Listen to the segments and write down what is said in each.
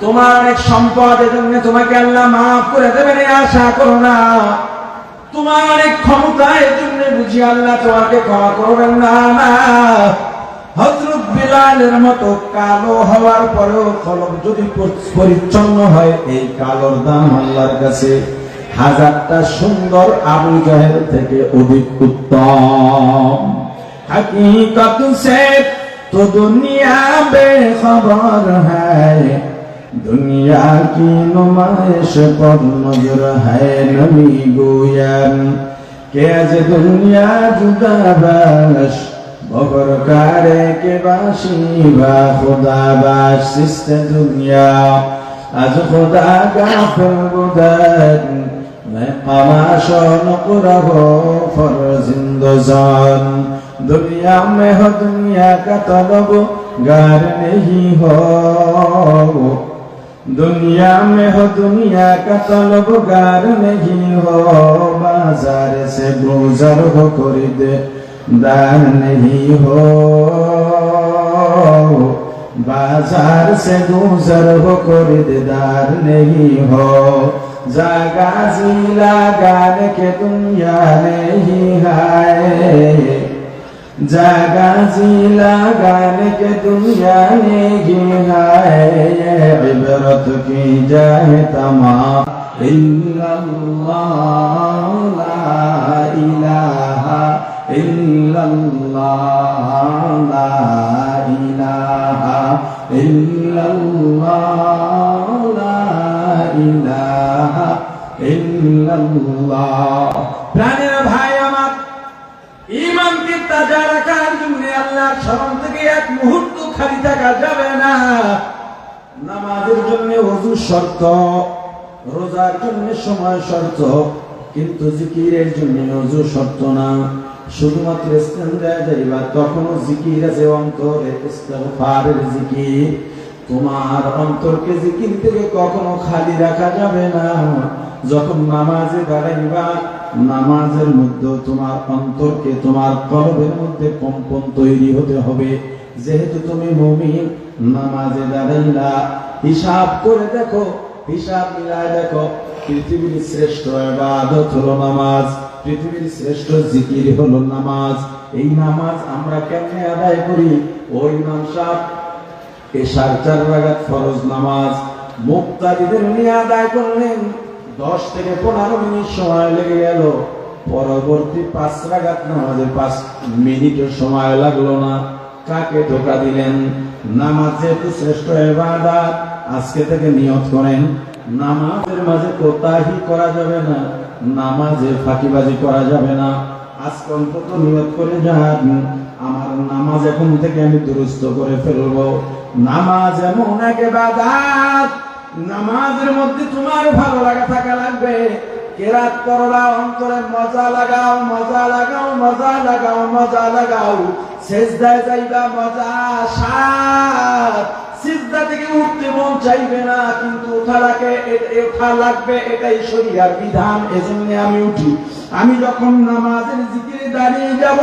তোমার এক সম্পদ এজন্য তোমাকে আল্লাহ মাফ করে দেবেন আশা করো না। তোমার অনেক ক্ষমতা এজন্য বুঝি আল্লাহ তোমাকে ক্ষমা করবেন না না। হজরত বিলালের মতো কালো হওয়ার পরেও কলম যদি পরিচ্ছন্ন হয়, এই কালোর দাম আল্লাহর কাছে হাজারটা সুন্দর আবু জাহেল থেকে অধিক উত্তম। হাকিকত সে তো দুনিয়া বেখবর হ্যায় দুনিয়া কি নমায়েশ পর নজর হায় নমি গোয়ান। কে আজ দুনিয়া জুদাবাস বহর কারে কে বাসি বা খোদা বাস, সিস্তে দুনিয়া। আজ খোদা গাফর গুদান میں قماشن قربو فر زندزان دنیا میں ہو دنیا کا طلب گار نہیں दुनिया में हो दुनिया का तलब गार नहीं हो बाजार से गुजर हो खरीद दार नहीं हो बाजार से गुजर हो खरीदार नहीं हो जागा जिला गान के दुनिया नहीं है जागा जिला गाने के दुनिया ने ये है इबरत की जाए तमाम इल्लल्लाह ला इलाहा इल्लल्लाह ला इलाहा इल्लल्लाह ला इलाहा इल्लल्लाह ইমানকে তাজা রাখার জন্য আল্লাহর স্মরণ থেকে এক মুহূর্ত খালি থাকা যাবে না। নামাজের জন্য ওযু শর্ত, রোজার জন্য সময় শর্ত, কিন্তু জিকিরের জন্য ওযু শর্ত না। শুধুমাত্র যাইবা, তখনও জিকির আছে অন্তরে জিকির। তোমার অন্তরকে জিকির থেকে কখনো খালি রাখা যাবে না। যখন নামাজে দাঁড়াইবা নামাজের মধ্যে তোমার অন্তরকে তোমার কলবের মধ্যে কম্পন তৈরি হতে হবে। যেহেতু তুমি মুমিন, নামাজে দাঁড়াইলা হিসাব করে দেখো, হিসাব মিলায় দেখো, পৃথিবীর শ্রেষ্ঠ ইবাদত হলো নামাজ, পৃথিবীর শ্রেষ্ঠ জিকির হলো নামাজ। এই নামাজ আমরা কেমনে আদায় করি? ওই সাহেব এশার চার রাগাত ফরজ নামাজ মুক্তাদিদের নিয়ে আদায় করলেন। দশ থেকে পনেরো মিনিট সময় লেগে গেল। পরবর্তী পাঁচ রাগাত নামাজে পাঁচ মিনিটের সময় লাগল না। কাকে ধোকা দিলেন? নামাজ যেহেতু শ্রেষ্ঠ এবাদাত আজকে থেকে নিয়ত করেন। নামাজের মাঝে কোতাহি করা যাবে না, নামাজে ফাঁকিবাজি করা যাবে না। আজকে অন্তত নিয়ত করে যান। আমার নামাজ এখন থেকে আমি দুরুস্ত করে ফেলব। নামাজ এমন এক ইবাদত। নামাজের মধ্যে তোমার ভালো লাগা থাকা লাগবে। কেরাত করলা অন্তরে মজা লাগাও মজা লাগাও মজা লাগাও মজা লাগাও। সেজদায় যাইবা, মজা সাত সিজদা থেকে উঠতে মন চাইবে না, কিন্তু ওঠা লাগে ওঠা লাগবে, এটাই শরীয়ার বিধান, এজন্য আমি উঠি। আমি যখন নামাজের জিকিরে দাঁড়িয়ে যাব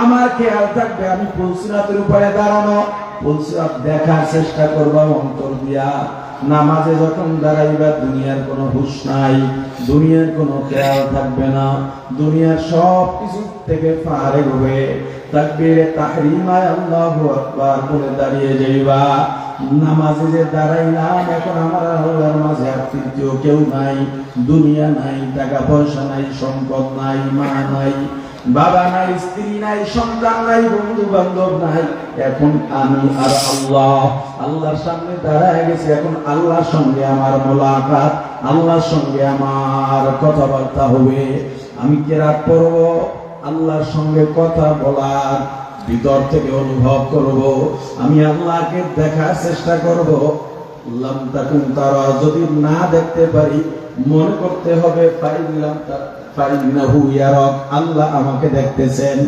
আমার খেয়াল থাকবে, আমি ফুলসিরাতের উপরে দাঁড়ানো, ফুলসিরাত দেখার চেষ্টা করবা অন্তর দিয়া। নামাজে যখন দাঁড়াইবা, দুনিয়ার কোনো হুশ নাই, দুনিয়ার কোনো খেয়াল থাকবে না, দুনিয়ার সব কিছু থেকে পারে হবে তাকবীরে তাহরিমায় আল্লাহু আকবার বলে দাঁড়িয়ে যাইবা। নামাজে যে দাঁড়াইলাম, এখন আমার আল্লাহর মাঝে আর তৃতীয় কেউ নাই। দুনিয়া নাই, টাকা পয়সা নাই, সম্পদ নাই, মা নাই। বাবা নাই, স্ত্রী নাই, সন্তান নাই বন্ধু বান্ধব নাই। এখন আমি আর আল্লাহ, আল্লাহর সামনে দাঁড়ায় গেছি। এখন আল্লাহর সঙ্গে আমার মোলাকাত, আল্লাহর সঙ্গে আমার কথাবার্তা হবে। আমি কেরাত পড়ব? আল্লাহর সঙ্গে কথা বলার ভিতর থেকে অনুভব করব। আমি আল্লাহকে দেখার চেষ্টা করব। লাম তাকুন তারা, যদি না দেখতে পারি মনে করতে হবে ফাইলাম হু ইয়ারক আল্লাহ আমাকে দেখতেছেন।